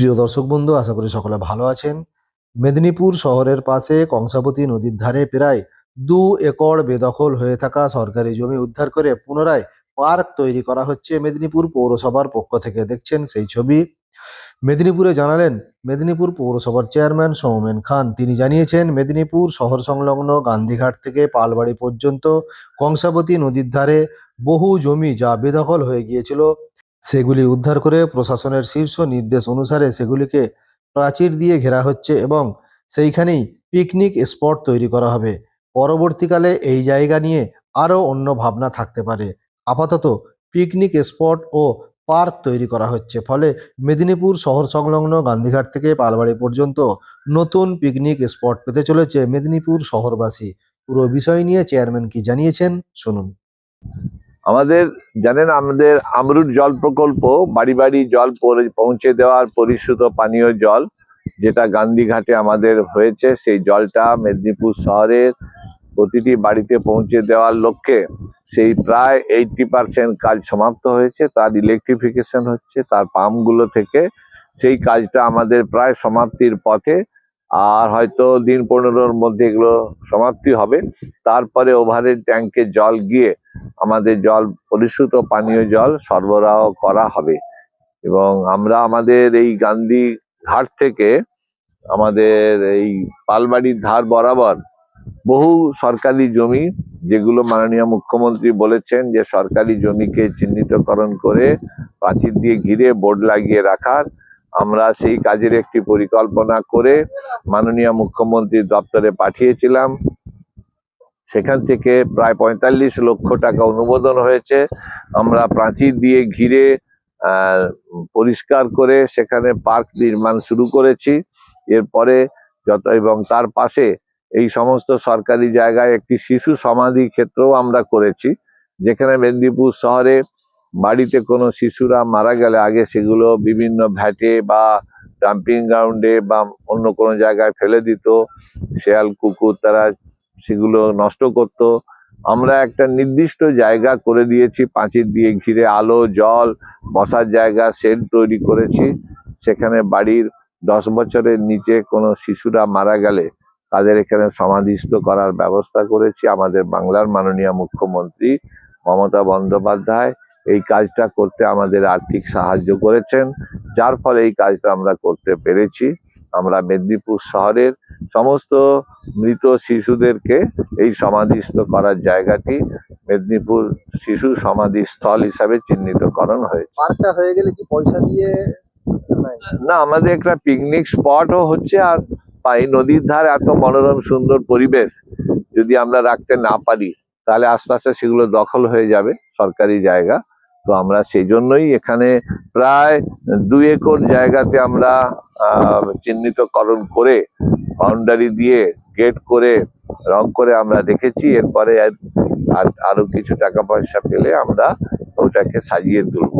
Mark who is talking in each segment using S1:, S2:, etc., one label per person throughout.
S1: প্রিয় দর্শক বন্ধু, আশা করি সকলে ভালো আছেন। মেদিনীপুর শহরের পাশে কংসাবতী নদীর ধারে প্রায় দু একর বেদখল হয়ে থাকা সরকারি জমি উদ্ধার করে পুনরায় পার্ক তৈরি করা হচ্ছে মেদিনীপুর পৌরসভার পক্ষ থেকে। দেখছেন সেই ছবি। মেদিনীপুরে জানালেন, মেদিনীপুর পৌরসভার চেয়ারম্যান সৌমেন খান। তিনি জানিয়েছেন, মেদিনীপুর শহর সংলগ্ন গান্ধীঘাট থেকে পালবাড়ি পর্যন্ত কংসাবতী নদীর ধারে বহু জমি যা বেদখল হয়ে গিয়েছিল। সেগুলি উদ্ধার করে প্রশাসনের শীর্ষ নির্দেশ অনুসারে সেগুলিকে প্রাচীর দিয়ে ঘেরা হচ্ছে এবং সেইখানেই পিকনিক স্পট তৈরি করা হবে। পরবর্তীকালে এই জায়গা নিয়ে আরও অন্য ভাবনা থাকতে পারে। আপাতত পিকনিক স্পট ও পার্ক তৈরি করা হচ্ছে, ফলে মেদিনীপুর শহর সংলগ্ন গান্ধীঘাট থেকে পালবাড়ি পর্যন্ত নতুন পিকনিক স্পট পেতে চলেছে মেদিনীপুর শহরবাসী। পুরো বিষয় নিয়ে চেয়ারম্যান কি জানিয়েছেন, শুনুন।
S2: আমাদের জানেন আমাদের আমরুট জল প্রকল্প বাড়ি বাড়ি জল পৌঁছে- দেওয়ার পরিশুদ্ধ পানীয় জল যেটা গান্ধীঘাটে আমাদের হয়েছে, সেই জলটা মেদিনীপুর শহরের প্রতিটি বাড়িতে পৌঁছে দেওয়ার লক্ষ্যে সেই প্রায় এইটটি পার্সেন্ট কাজ সমাপ্ত হয়েছে। তার ইলেকট্রিফিকেশন হচ্ছে, তার পাম্পগুলো থেকে সেই কাজটা আমাদের প্রায় সমাপ্তির পথে আর হয়তো দিন পনেরোর মধ্যে এগুলো সমাপ্তি হবে। তারপরে ওভারের ট্যাঙ্কে জল গিয়ে আমাদের জল পরিশ্রুত পানীয় জল সরবরাহ করা হবে। এবং আমরা আমাদের এই গান্ধী ঘাট থেকে আমাদের এই পালবাড়ির ধার বরাবর বহু সরকারি জমি, যেগুলো মাননীয় মুখ্যমন্ত্রী বলেছেন যে সরকারি জমিকে চিহ্নিতকরণ করে প্রাচীর দিয়ে ঘিরে বোর্ড লাগিয়ে রাখার আমরা সেই কাজের একটি পরিকল্পনা করে মাননীয় মুখ্যমন্ত্রীর দপ্তরে পাঠিয়েছিলাম। সেখান থেকে প্রায় পঁয়তাল্লিশ লক্ষ টাকা অনুমোদন হয়েছে। আমরা প্রাচীর দিয়ে ঘিরে পরিষ্কার করে সেখানে পার্ক নির্মাণ শুরু করেছি। এরপরে যত, এবং তার পাশে এই সমস্ত সরকারি জায়গায় একটি শিশু সমাধি ক্ষেত্রও আমরা করেছি। যেখানে মেদিনীপুর শহরে বাড়িতে কোনো শিশুরা মারা গেলে আগে সেগুলো বিভিন্ন ভ্যাটে বা ডাম্পিং গ্রাউন্ডে বা অন্য কোনো জায়গায় ফেলে দিত। শেয়াল, কুকুর তারা সেগুলো নষ্ট করত। আমরা একটা নির্দিষ্ট জায়গা করে দিয়েছি পাঁচির দিয়ে ঘিরে আলো, জল, বসার জায়গা শেড তৈরি করেছি। সেখানে বাড়ির দশ বছরের নিচে কোনো শিশুরা মারা গেলে তাদের এখানে সমাধিস্থ করার ব্যবস্থা করেছি। আমাদের বাংলার মাননীয় মুখ্যমন্ত্রী মমতা বন্দ্যোপাধ্যায় এই কাজটা করতে আমাদের আর্থিক সাহায্য করেছেন যার ফলে এই কাজটা আমরা করতে পেরেছি। আমরা মেদিনীপুর শহরের সমস্ত মৃত শিশুদেরকে এই সমাধিস্থ করার জায়গাটি মেদিনীপুর শিশু সমাধি স্থল হিসাবে চিহ্নিতকরণ হয়েছে।
S1: পার্কটা হয়ে গেলে কি পয়সা দিয়ে
S2: না আমাদের একটা পিকনিক স্পটও হচ্ছে আর এই নদীর ধারে এত মনোরম সুন্দর পরিবেশ যদি আমরা রাখতে না পারি তাহলে আস্তে আস্তে সেগুলো দখল হয়ে যাবে সরকারি জায়গা। তো আমরা সেই জন্যই এখানে প্রায় দুই একর জায়গাতে আমরা আহ, চিহ্নিতকরণ করে বাউন্ডারি দিয়ে গেট করে রং করে আমরা রেখেছি। এরপরে আর- আর- আরও কিছু টাকা পয়সা পেলে আমরা ওটাকে সাজিয়ে তুলব।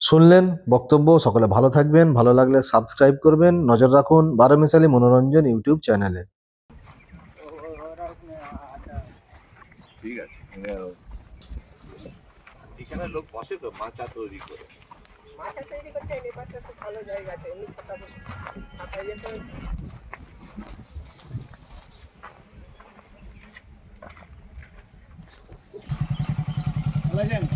S1: শুনলেন বক্তব্য সকলে ভালো থাকবেন ভালো লাগলে সাবস্ক্রাইব করবেন নজর রাখুন বারোমিশালী মনোরঞ্জন ইউটিউব চ্যানেলে।
S2: ঠিক আছে এখানে লোক বসে তো মাচা তৈরি করে।
S3: মাচা তৈরি করতে এই পাশে খুব ভালো জায়গা আছে এমনি কথা আপনার যেতে
S2: হ্যাঁ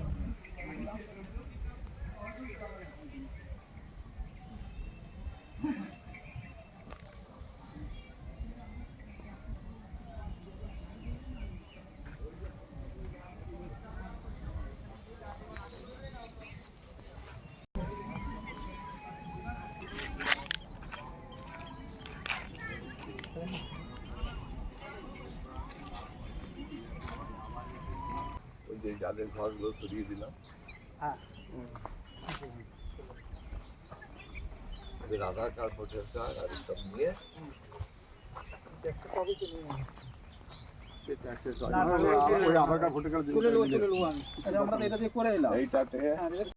S2: যে যাদের ঘরগুলো সরিয়ে দিলাম।
S4: হ্যাঁ।
S2: আধার কার্ড ভোটার কার্ড আর সব নিয়ে
S4: আধার কার্ড ভোটার কার্ড আচ্ছা, আমরা এটা দিয়ে করে এলাম।
S2: এইটাতে
S4: হ্যাঁ,